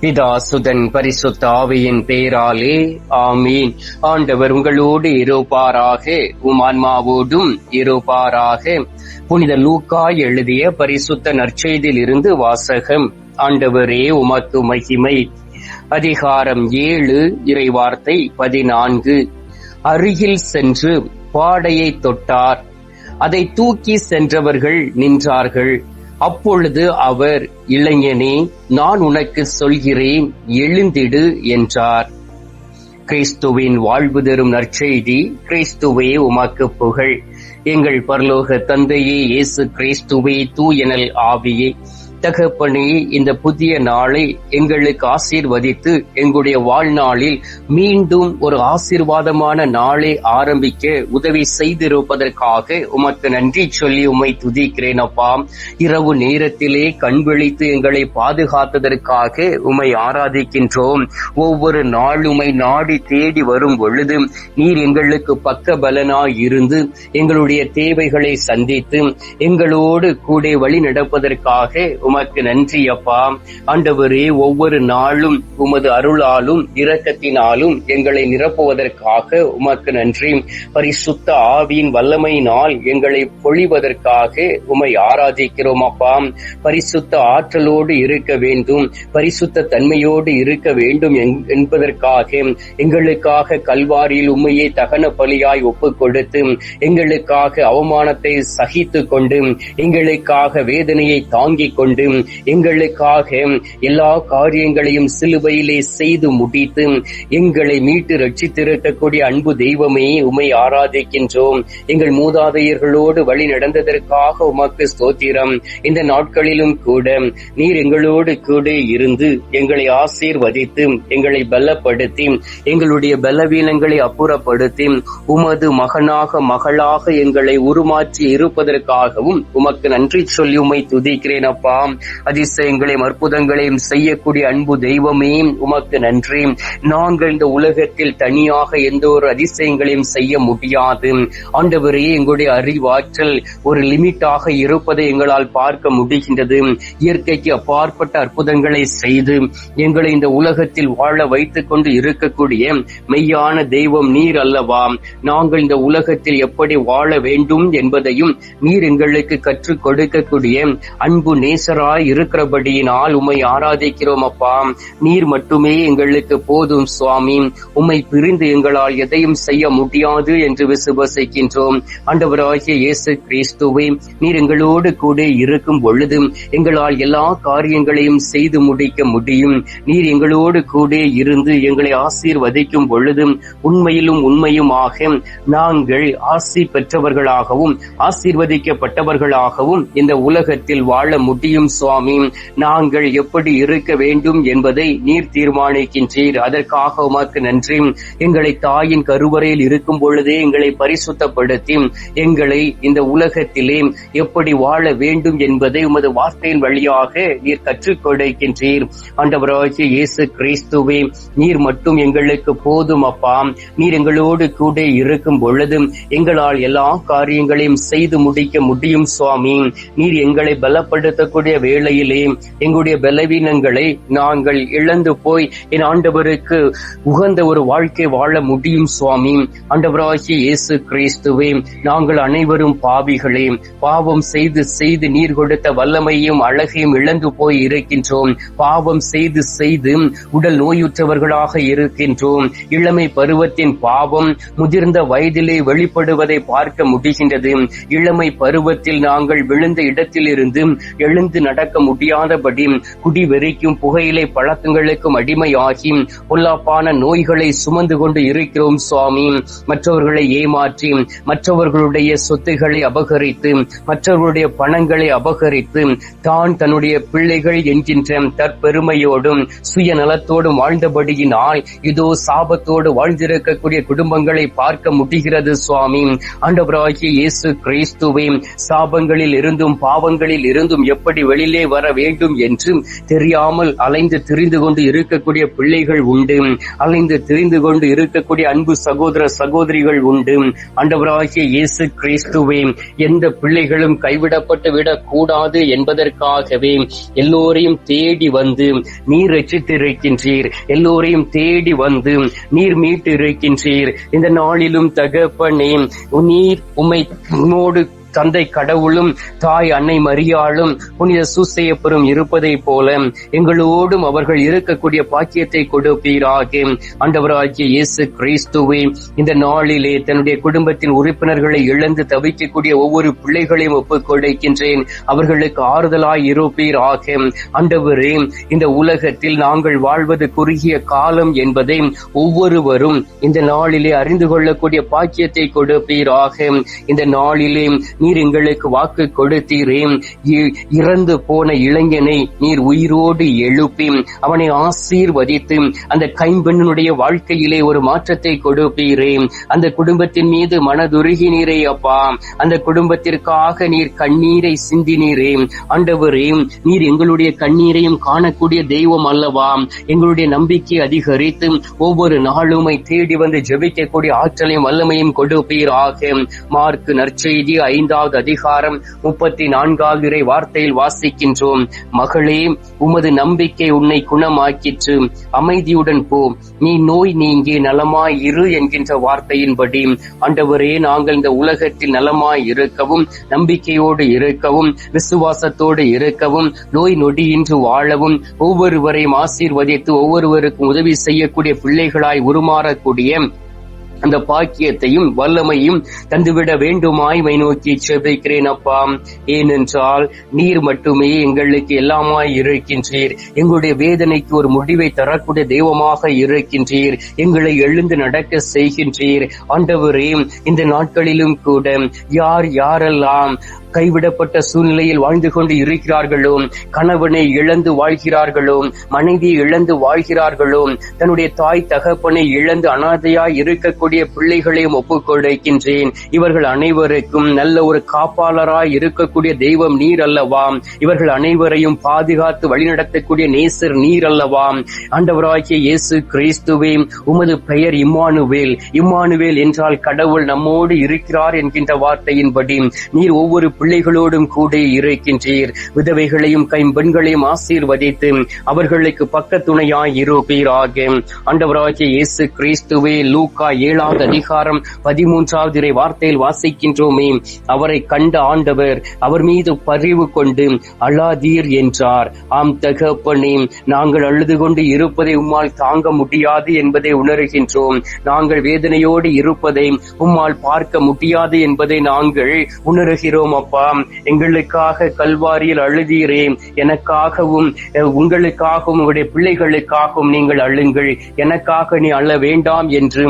பிதா சுதன் பரிசுத்த ஆவியின் பேராலே ஆமீன். ஆண்டவர் உங்களோடு இருப்பாராக உமான்மாவோடும் இருப்பாராக. புனித லூக்கா எழுதிய பரிசுத்த நற்செய்தியில் இருந்து வாசகம் ஆண்டவரே உமக்கு மகிமை. அதிகாரம் ஏழு இறைவார்த்தை பதினான்கு. அருகில் சென்று பாடையை தொட்டார். அதை தூக்கி சென்றவர்கள் நின்றார்கள். அப்பொழுது அவர் இளைஞனே நான் உனக்கு சொல்கிறேன் எழுந்திடு என்றார். கிறிஸ்துவின் வாழ்வு தரும் நற்செய்தி கிறிஸ்துவே உமக்கு புகழ். எங்கள் பரலோக தந்தையே இயேசு கிறிஸ்துவே தூயனல் ஆவியே. தகப்பனே இந்த புதிய நாளை எங்களுக்கு ஆசீர்வதித்து எங்களுடைய வாழ்நாளில் மீண்டும் ஒரு ஆசீர்வாதமான நாளை ஆரம்பிக்க உதவி செய்திருப்பதற்காக உமக்கு நன்றி சொல்லி உம்மை துதிக்கிறேன் அப்பா. இரவு நேரத்திலே கண் விழித்து எங்களை பாதுகாத்ததற்காக உம்மை ஆராதிக்கின்றோம். ஒவ்வொரு நாள் உம்மை நாடி தேடி வரும் பொழுது நீர் எங்களுக்கு பக்க பலனாய் இருந்து எங்களுடைய தேவைகளை சந்தித்து எங்களோடு கூட வழி நடப்பதற்காக உமக்கு நன்றி அப்பா ஆண்டவரே ஒவ்வொரு நாளும் உமது அருளாலும் இரக்கத்தினாலும் எங்களை நிரப்புவதற்காக உமக்கு நன்றி. பரிசுத்த ஆவியின் வல்லமையினால் எங்களை பொழிவதற்காக உமை ஆராதிக்கிறோம் அப்பா பரிசுத்த ஆற்றலோடு இருக்க வேண்டும். பரிசுத்த தன்மையோடு இருக்க வேண்டும் என்பதற்காக எங்களுக்காக கல்வாரியில் உண்மையை தகன பலியாய் ஒப்புக் கொடுத்து எங்களுக்காக அவமானத்தை சகித்து கொண்டு எங்களுக்காக வேதனையை தாங்கிக் கொண்டு எங்களுக்காக எல்லா காரியங்களையும் சிலுவையிலே செய்து முடித்து எங்களை மீட்டு ரட்சித்திருக்கக்கூடிய அன்பு தெய்வமே உமை ஆராதிக்கின்றோம். எங்கள் மூதாதையர்களோடு வழி நடந்ததற்காக உமக்கு ஸ்தோத்திரம். இந்த நாட்களிலும் கூட நீர் எங்களோடு கூட இருந்து எங்களை ஆசீர்வதித்து எங்களை பலப்படுத்தி எங்களுடைய பலவீனங்களை அப்புறப்படுத்தி உமது மகனாக மகளாக எங்களை உருமாற்றி இருப்பதற்காகவும் உமக்கு நன்றி சொல்லி உமை துதிக்கிறேன் அப்பா. அதிசயங்களையும் அற்புதங்களையும் செய்யக்கூடிய அன்பு தெய்வமே உமக்கு நன்றி. நாங்கள் இந்த உலகத்தில் தனியாக எந்த ஒரு அதிசயங்களையும் செய்ய முடியாது. ஆண்டவரே எங்களுடைய அறிவாற்றல் ஒரு லிமிட்டாக இருப்பதை எங்களால் பார்க்க முடிகின்றது. இயற்கைக்கு அப்பாற்பட்ட அற்புதங்களை செய்து எங்களை இந்த உலகத்தில் வாழ வைத்துக் கொண்டு இருக்கக்கூடிய மெய்யான தெய்வம் நீர் அல்லவா? நாங்கள் இந்த உலகத்தில் எப்படி வாழ வேண்டும் என்பதையும் நீர் எங்களுக்கு கற்றுக் கொடுக்கக்கூடிய அன்பு நேசராய் இருக்கிறபடியினால் உம்மை ஆராதிக்கிறோம் அப்பா நீர் மட்டுமே எங்களுக்கு போதும் சுவாமி. உம்மை பிரிந்து எங்களால் எதையும் செய்ய முடியாது என்று விசுவசிக்கின்றோம். ஆண்டவராகிய இயேசு கிறிஸ்துவை நீர் எங்களோடு கூட இருக்கும் பொழுது எங்களால் எல்லா காரியங்களையும் செய்து முடிக்க முடியும். நீர் எங்களோடு கூட இருந்து எங்களை ஆசீர்வதிக்கும் பொழுது உண்மையிலும் உண்மையுமாக நாங்கள் ஆசி பெற்றவர்களாகவும் ஆசீர்வதிக்கப்பட்டவர்களாகவும் இந்த உலகத்தில் வாழ முடியும் சுவாமி நாங்கள் எப்படி இருக்க வேண்டும் என்பதை நீர் தீர்மானிக்கின்றீர். அதற்காக உமக்கு நன்றி. எங்களை தாயின் கருவறையில் இருக்கும் பொழுதே எங்களை பரிசுத்தப்படுத்தி எங்களை இந்த உலகத்திலே எப்படி வாழ வேண்டும் என்பதை உமது வார்த்தையின் வழியாக நீர் கற்றுக் கொடுக்கின்றீர். ஆண்டவராகிய இயேசு கிறிஸ்துவே நீர் மட்டும் எங்களுக்கு போதும் அப்பா. நீர் எங்களோடு கூட இருக்கும் பொழுது எங்களால் எல்லா காரியங்களையும் செய்து முடிக்க முடியும் சுவாமி. நீர் எங்களை பலப்படுத்தக்கூடிய வேளையிலே எங்களுடைய பலவீனங்களை நாங்கள் இழந்து போய் என் ஆண்டவருக்கு உகந்த ஒரு வாழ்க்கை வாழ முடியும் சுவாமி. ஆண்டவராகிய இயேசு கிறிஸ்துவே நாங்கள் அனைவரும் பாவிகளே பாவம் செய்து செய்து நீர் கொடுத்த வல்லமையும் அழகையும் இழந்து போய் இருக்கின்றோம். பாவம் செய்து செய்து உடல் நோயுற்றவர்களாக இருக்கின்றோம். இளமை பருவத்தின் பாவம் முதிர்ந்த வயதிலே வெளிப்படுவதை பார்க்க முடிகின்றது. இளமை பருவத்தில் நாங்கள் விழுந்த இடத்திலிருந்து எழுந்து நடக்க முடியாதபடி குடி வெறிக்கும் புகையிலை பழக்கங்களுக்கும் அடிமையாகி பொல்லாப்பான நோய்களை சுமந்து கொண்டு இருக்கிறோம் சுவாமி. மற்றவர்களை ஏமாற்றி மற்றவர்களுடைய சொத்துக்களை அபகரித்து மற்றவர்களுடைய பணங்களை அபகரித்து தான் தன்னுடைய பிள்ளைகள் என்கின்ற தற்பெருமையோடும் சுயநலத்தோடும் வாழ்ந்தபடியினால் இதோ சாபத்தோடு வாழ்ந்திருக்கக்கூடிய குடும்பங்களை பார்க்க முடிகிறது சுவாமி. ஆண்டவராகிய இயேசு கிறிஸ்துவை சாபங்களில் இருந்தும் பாவங்களில் இருந்தும் எப்படி வெளியிலே வர வேண்டும் என்று தெரியாமல் அலைந்து திரிந்து கொண்டு இருக்கக்கூடிய பிள்ளைகள் உண்டு. அலைந்து திரிந்து கொண்டு இருக்கக்கூடிய அன்பு சகோதர சகோதரிகள் உண்டு. அண்டவராகிய இயேசு கிறிஸ்துவே எந்த பிள்ளைகளும் கைவிடப்பட்டு விடக் கூடாது என்பதற்காகவே எல்லோரையும் தேடி வந்து நீர் ரச்சித்திருக்கின்றீர் எல்லோரையும் தேடி வந்து நீர் மீட்டு இருக்கின்றீர். இந்த நாளிலும் தகப்பனே நீர் உம்மை உம்மோடு தந்தை கடவுளும் தாய் அன்னை மரியாளும் புனித சூசையப்பரும் இருப்பதை போல எங்களோடும் அவர்கள் இருக்கக்கூடிய பாக்கியத்தை கொடுப்பீராக. ஆண்டவராகிய இயேசு கிறிஸ்துவை இந்த நாளிலே தன்னுடைய குடும்பத்தின் உறுப்பினர்களை இழந்து தவிக்கக்கூடிய ஒவ்வொரு பிள்ளைகளையும் ஒப்புக் கொடுக்கின்றேன் அவர்களுக்கு ஆறுதலாய் இருப்பீராக. ஆண்டவரே இந்த உலகத்தில் நாங்கள் வாழ்வது குறுகிய காலம் என்பதை ஒவ்வொருவரும் இந்த நாளிலே அறிந்து கொள்ளக்கூடிய பாக்கியத்தை கொடுப்பீராக. இந்த நாளிலே நீர் எங்களுக்கு வாக்கு கொடுத்தீரே இ- இறந்து போன இளைஞனை நீர் உயிரோடு எழுப்பி அவனை ஆசீர்வதித்து அந்த கைம்பெண்ணுடைய வாழ்க்கையிலே ஒரு மாற்றத்தை கொடுப்பீரே அந்த குடும்பத்தின் மீது மனதுருகினீரே அப்பா. அந்த குடும்பத்திற்காக நீர் கண்ணீரை சிந்தினீரே ஆண்டவரே நீர் எங்களுடைய கண்ணீரையும் காணக்கூடிய தெய்வம் அல்லவா? எங்களுடைய நம்பிக்கை அதிகரித்து ஒவ்வொரு நாளுமை தேடி வந்து ஜெபிக்கக்கூடிய ஆற்றலையும் வல்லமையும் கொடுப்பீராக. மார்க் நற்செய்தி ஐந்து ஐந்தாவது அதிகாரம் முப்பத்தி நான்காவது இறை வார்த்தையில் வாசிக்கின்றோம். மகளே உமது நம்பிக்கை உன்னை குணமாக்கிற்று. அமைதியுடன் போ. நீ நோய் நீங்கி நலமாய் இரு என்கின்ற வார்த்தையின்படி. ஆண்டவரே நாங்கள் இந்த உலகத்தில் நலமாய் இருக்கவும் நம்பிக்கையோடு இருக்கவும் விசுவாசத்தோடு இருக்கவும் நோய் நொடியின்றி வாழவும் ஒவ்வொருவரையும் ஆசீர்வதித்து ஒவ்வொருவருக்கும் உதவி செய்யக்கூடிய பிள்ளைகளாய் உருமாறக்கூடிய அந்த பாக்கியத்தையும் வல்லமையும் தந்துவிட வேண்டுமாய் மை நோக்கி செபிக்கிறேன் அப்பா. ஏனென்றால் நீர் மட்டுமே எங்களுக்கு எல்லாமாய் இருக்கின்றீர். எங்களுடைய வேதனைக்கு ஒரு முடிவை தரக்கூடிய தெய்வமாக இருக்கின்றீர். எங்களை எழுந்து நடக்க செய்கின்றீர். ஆண்டவரே இந்த நாட்களிலும் கூட யார் யாரெல்லாம் கைவிடப்பட்ட சூழ்நிலையில் வாழ்ந்து கொண்டு இருக்கிறார்களோ கணவனை இழந்து வாழ்கிறார்களோ மனைவியை இழந்து வாழ்கிறார்களோ தன்னுடைய தாய் தகப்பனை இழந்து அனாதையாய் இருக்கக்கூடிய பிள்ளைகளையும் ஒப்புக்கொடுக்கின்றேன் இவர்கள் அனைவருக்கும் நல்ல ஒரு காப்பாளராய் இருக்கக்கூடிய தெய்வம் நீர் அல்லவா? இவர்கள் அனைவரையும் பாதுகாத்து வழிநடத்தக்கூடிய நேசர் நீர் அல்லவா? ஆண்டவராகிய இயேசு கிறிஸ்துவே உமது பெயர் இம்மானுவேல். இம்மானுவேல் என்றால் கடவுள் நம்மோடு இருக்கிறார் என்கின்ற வார்த்தையின்படி நீர் ஒவ்வொரு பிள்ளைகளோடும் கூட இருக்கின்றீர். விதவைகளையும் கைம்பெண்களையும் ஆசீர்வதித்து அவர்களுக்கு பக்க துணையாய் இருப்பீராக. ஆண்டவராகிய இயேசு கிறிஸ்துவே லூக்கா ஏழு ஏழாவது அதிகாரம் பதிமூன்றாவது இறை வார்த்தையில் வாசிக்கின்றோமே. அவரை கண்ட ஆண்டவர் அவர் மீது பரிவு கொண்டு அழாதீர் என்றார். ஆம் தகப்பனே நாங்கள் அழுது கொண்டு இருப்பதை உம்மால் தாங்க முடியாது என்பதை உணர்கின்றோம். நாங்கள் வேதனையோடு இருப்பதை உம்மால் பார்க்க முடியாது என்பதை நாங்கள் உணர்கிறோம் அப்பா. எங்களுக்காக கல்வாரியில் அழுதீரே. எனக்காகவும் உங்களுக்காகவும் உங்களுடைய பிள்ளைகளுக்காகவும் நீங்கள் அழுங்கள். எனக்காக நீ அழ வேண்டாம் என்று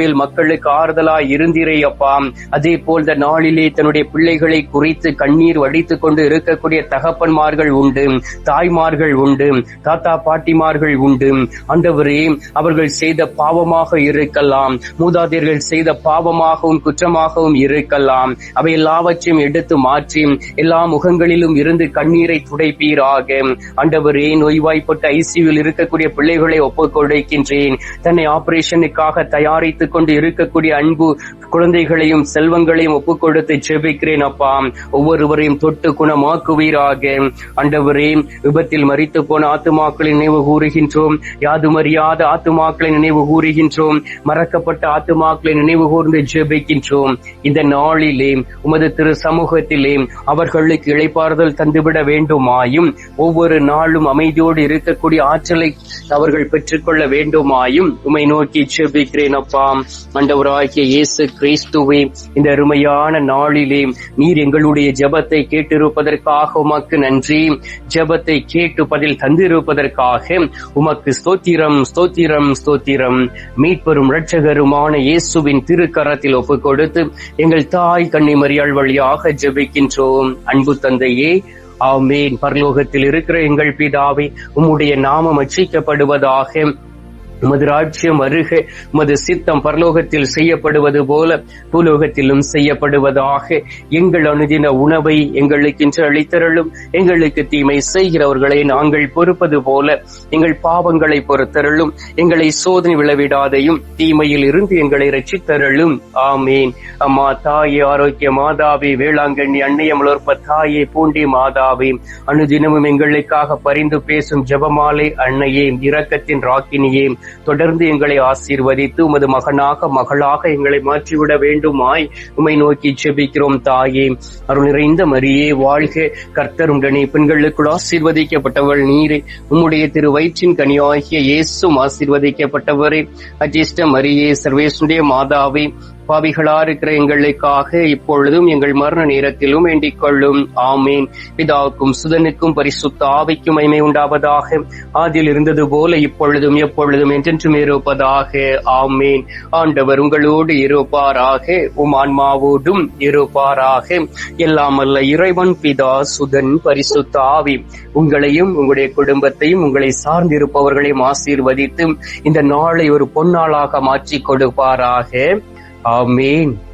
இஸ்ரவேல் மக்களுக்கு ஆறுதலாய் இருந்தீரே அப்பா. அதே போல் இந்த நாளிலே தன்னுடைய பிள்ளைகளை குறித்து கண்ணீர் வடித்துக் கொண்டு இருக்கக்கூடிய தகப்பன்மார்கள் உண்டு தாய்மார்கள் உண்டு தாத்தா பாட்டிமார்கள் உண்டு. ஆண்டவரே அவர்கள் செய்த பாவமாக இருக்கலாம். மூதாதையர்கள் செய்த பாவமாகவும் குற்றமாகவும் இருக்கலாம். அவை எல்லாவற்றையும் எடுத்து மாற்றி எல்லா முகங்களிலும் இருந்து கண்ணீரை துடைப்பீராக. ஆண்டவரே நோய்வாய்ப்பட்ட ஐசியூவில் இருக்கக்கூடிய பிள்ளைகளை ஒப்புக் கொடுக்கின்றேன் தன்னை ஆபரேஷனுக்காக தயாரித்து கொண்டு இருக்கக்கூடிய அன்பு குழந்தைகளையும் செல்வங்களையும் ஒப்புக் கொடுத்து ஜெபிக்கிறேன் அப்பா. ஒவ்வொருவரையும் தொட்டு குணமாக்குவீராக. அண்டவரே விபத்தில் மறித்து போன ஆத்துமாக்களை நினைவு கூறுகின்றோம். யாதுமறியாத ஆத்துமாக்களை நினைவு கூறுகின்றோம். மறக்கப்பட்ட ஆத்துமாக்களை நினைவு கூர்ந்து ஜெபிக்கின்றோம். இந்த நாளிலே உமது திரு சமூகத்திலே அவர்களுக்கு இழைப்பாறுதல் தந்துவிட வேண்டுமாயும் ஒவ்வொரு நாளும் அமைதியோடு இருக்கக்கூடிய ஆற்றலை அவர்கள் பெற்றுக்கொள்ள வேண்டுமாயும் உமை நோக்கி ஜெபிக்கிறேன் அப்பா. ஆண்டவராகிய இயேசு கிறிஸ்துவே இந்த அருமையான நாளிலே நீர் எங்களுடைய ஜபத்தை கேட்டிருப்பதற்காக உமக்கு நன்றி. ஜபத்தை கேட்டு பதில் தந்திருப்பதற்காக உமக்கு ஸ்தோத்திரம் ஸ்தோத்திரம் ஸ்தோத்திரம். மீட்பெரும் இரட்சகருமான இயேசுவின் திருக்கரத்தில் ஒப்பு கொடுத்து எங்கள் தாய் கன்னிமரியாள் வழியாக ஜபிக்கின்றோம். அன்பு தந்தையே ஆமேன். பரலோகத்தில் இருக்கிற எங்கள் பிதாவை உம்முடைய நாமம் அச்சிக்கப்படுவதாக உமது ராஜ்யம் அருக உமது சித்தம் பரலோகத்தில் செய்யப்படுவது போல பூலோகத்திலும் செய்யப்படுவதாக எங்கள் அனுதின உணவை எங்களுக்கு இன்று அளித்தருளும். எங்களுக்கு தீமை செய்கிறவர்களை நாங்கள் பொறுப்பது போல எங்கள் பாவங்களை பொறுத்தருளும். எங்களை சோதனை விளைவிடாதையும் தீமையில் இருந்து எங்களை ரட்சித்தருளும் ஆமேன். அம்மா தாயே ஆரோக்கிய மாதாவே வேளாங்கண்ணி அன்னையமலோற்ப தாயே பூண்டி மாதாவே அனுதினமும் எங்களுக்காக பரிந்து பேசும் ஜெபமாலை அன்னையே இரக்கத்தின் ராக்கினியே தொடர்ந்து எங்களை ஆசீர்வதித்து உமது மகனாக மகளாக எங்களை மாற்றிவிட வேண்டுமாய் உமை நோக்கி செபிக்கிறோம் தாயே. அருள் நிறைந்த மரியே வாழ்க. கர்த்தர் உடனே பெண்களுக்குள் ஆசீர்வதிக்கப்பட்டவள் நீரே. உம்முடைய திரு வயிற்றின் கனியாகிய இயேசும் ஆசீர்வதிக்கப்பட்டவரே. அஜிஷ்ட மரியே சர்வேசுடைய மாதாவே பாவிகளா இருக்கிற எங்களுக்காக இப்பொழுதும் எங்கள் மரண நேரத்திலும் வேண்டிக் கொள்ளும். ஆமீன். பிதாவுக்கும் சுதனுக்கும் பரிசுத்த ஆவிக்கும் மைமை உண்டாவதாக. ஆதில் இருந்தது போல இப்பொழுதும் எப்பொழுதும் என்றென்றும் இருப்பதாக. ஆமீன். ஆண்டவர் உங்களோடு இருப்பாராக. உம் ஆன்மாவோடும் இருப்பாராக. எல்லாம் அல்ல இறைவன் பிதா சுதன் பரிசுத்த ஆவி. உங்களையும் உங்களுடைய குடும்பத்தையும் உங்களை சார்ந்திருப்பவர்களையும் ஆசீர்வதித்து இந்த நாளை ஒரு பொன்னாளாக மாற்றிக் கொடுப்பாராக. Amen